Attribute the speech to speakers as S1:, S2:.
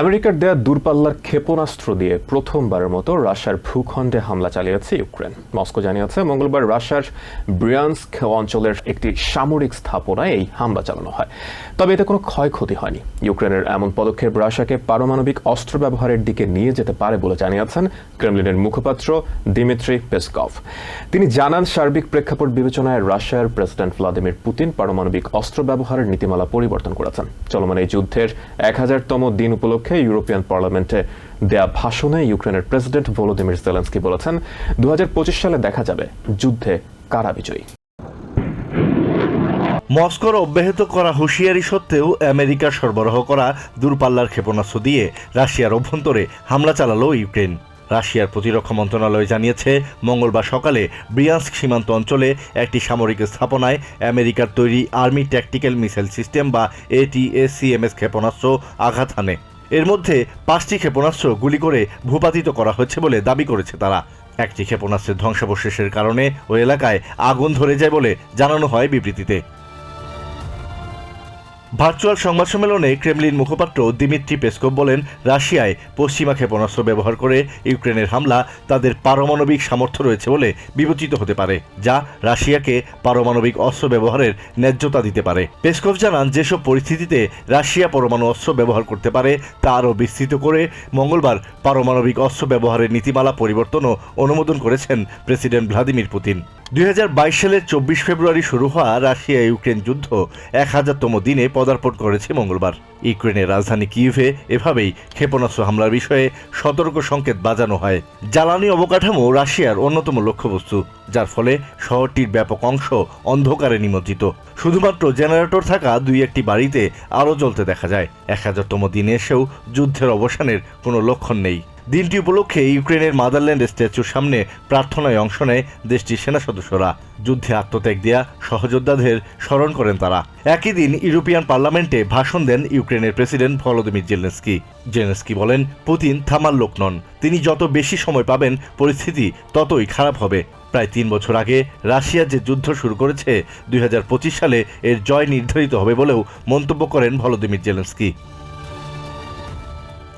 S1: আমেরিকার দেয়া দূরপাল্লার ক্ষেপণাস্ত্র দিয়ে প্রথমবারের মতো রাশিয়ার ভূখণ্ডে হামলা চালিয়েছে ইউক্রেন। মস্কো জানিয়েছে, মঙ্গলবার রাশিয়ার ব্রিয়ান্স্ক অঞ্চলের একটি সামরিক স্থাপনায় এই হামলা চালানো হয়। তবে এতে কোনো ক্ষয়ক্ষতি হয়নি। ইউক্রেনের এমন পদক্ষেপ রাশিয়াকে পারমাণবিক অস্ত্র ব্যবহারের দিকে নিয়ে যেতে পারে বলে জানিয়েছেন ক্রেমলিনের মুখপাত্র দিমিত্রি পেসকভ। তিনি জানান, সার্বিক প্রেক্ষাপট বিবেচনায় রাশিয়ার প্রেসিডেন্ট ভ্লাদিমির পুতিন পারমাণবিক অস্ত্র ব্যবহারের নীতিমালা পরিবর্তন করেছেন। চলমান এই যুদ্ধের এক হাজারতম দিন উপলক্ষে ইউরোপিয়ান পার্লামেন্টে দেয়া ভাষণে ইউক্রেনের প্রেসিডেন্ট ভলোদিমির জেলেন্সকি বলেছেন দু সালে দেখা যাবে যুদ্ধে কারা বিজয়ী।
S2: মস্কোর অব্যাহত করা হুঁশিয়ারি সত্ত্বেও আমেরিকার সরবরাহ করা দূরপাল্লার ক্ষেপণাস্ত্র দিয়ে রাশিয়ার অভ্যন্তরে হামলা চালালো ইউক্রেন। রাশিয়ার প্রতিরক্ষা মন্ত্রণালয় জানিয়েছে, মঙ্গলবার সকালে ব্রিয়ান্স্ক সীমান্ত অঞ্চলে একটি সামরিক স্থাপনায় আমেরিকার তৈরি আর্মি ট্যাকটিক্যাল মিসাইল সিস্টেম বা এটিএসিএমএস ক্ষেপণাস্ত্র আঘাত হানে। এর মধ্যে পাঁচটি ক্ষেপণাস্ত্র গুলি করে ভূপাতিত করা হয়েছে বলে দাবি করেছে তারা। একটি ক্ষেপণাস্ত্রের ধ্বংসাবশেষের কারণে ওই এলাকায় আগুন ধরে যায় বলে জানানো হয় বিবৃতিতে। ভার্চুয়াল সংবাদ সম্মেলনে ক্রেমলিন মুখপাত্র দিমিত্রি পেসকভ বলেন, রাশিয়ায় পশ্চিমা ক্ষেপণাস্ত্র ব্যবহার করে ইউক্রেনের হামলা তাদের পারমাণবিক সামর্থ্য রয়েছে বলে বিবেচিত হতে পারে, যা রাশিয়াকে পারমাণবিক অস্ত্র ব্যবহারের ন্যায্যতা দিতে পারে। পেসকভ জানান, যেসব পরিস্থিতিতে রাশিয়া পরমাণু অস্ত্র ব্যবহার করতে পারে, তা আরও বিস্তৃত করে মঙ্গলবার পারমাণবিক অস্ত্র ব্যবহারের নীতিমালা পরিবর্তনও অনুমোদন করেছেন প্রেসিডেন্ট ভ্লাদিমির পুতিন। দুই হাজার বাইশ সালের চব্বিশ ফেব্রুয়ারি শুরু হওয়া রাশিয়া ইউক্রেন যুদ্ধ এক হাজারতম দিনে পদার্পণ করেছে মঙ্গলবার। ইউক্রেনের রাজধানী কিয়েভে এভাবেই ক্ষেপণাস্ত্র হামলার বিষয়ে সতর্ক সংকেত বাজানো হয়। জ্বালানি অবকাঠামো রাশিয়ার অন্যতম লক্ষ্যবস্তু, যার ফলে শহরটির ব্যাপক অংশ অন্ধকারে নিমজ্জিত। শুধুমাত্র জেনারেটর থাকা দুই একটি বাড়িতে আলো জ্বলতে দেখা যায়। এক হাজারতম দিনে এসেও যুদ্ধের অবসানের কোনো লক্ষণ নেই। দিনটি উপলক্ষে ইউক্রেনের মাদারল্যান্ড স্ট্যাচুর সামনে প্রার্থনায় অংশ নেয় দেশটির সেনা সদস্যরা। যুদ্ধে আত্মত্যাগ দেয়া সহযোদ্ধাদের স্মরণ করেন তারা। একই দিন ইউরোপিয়ান পার্লামেন্টে ভাষণ দেন ইউক্রেনের প্রেসিডেন্ট ভলোদিমির জেলেন্সকি। জেলেন্সকি বলেন, পুতিন থামার লোক নন। তিনি যত বেশি সময় পাবেন পরিস্থিতি ততই খারাপ হবে। প্রায় তিন বছর আগে রাশিয়া যে যুদ্ধ শুরু করেছে, দুই হাজার পঁচিশ সালে এর জয় নির্ধারিত হবে বলেও মন্তব্য করেন ভলোদিমির জেলেন্সকি।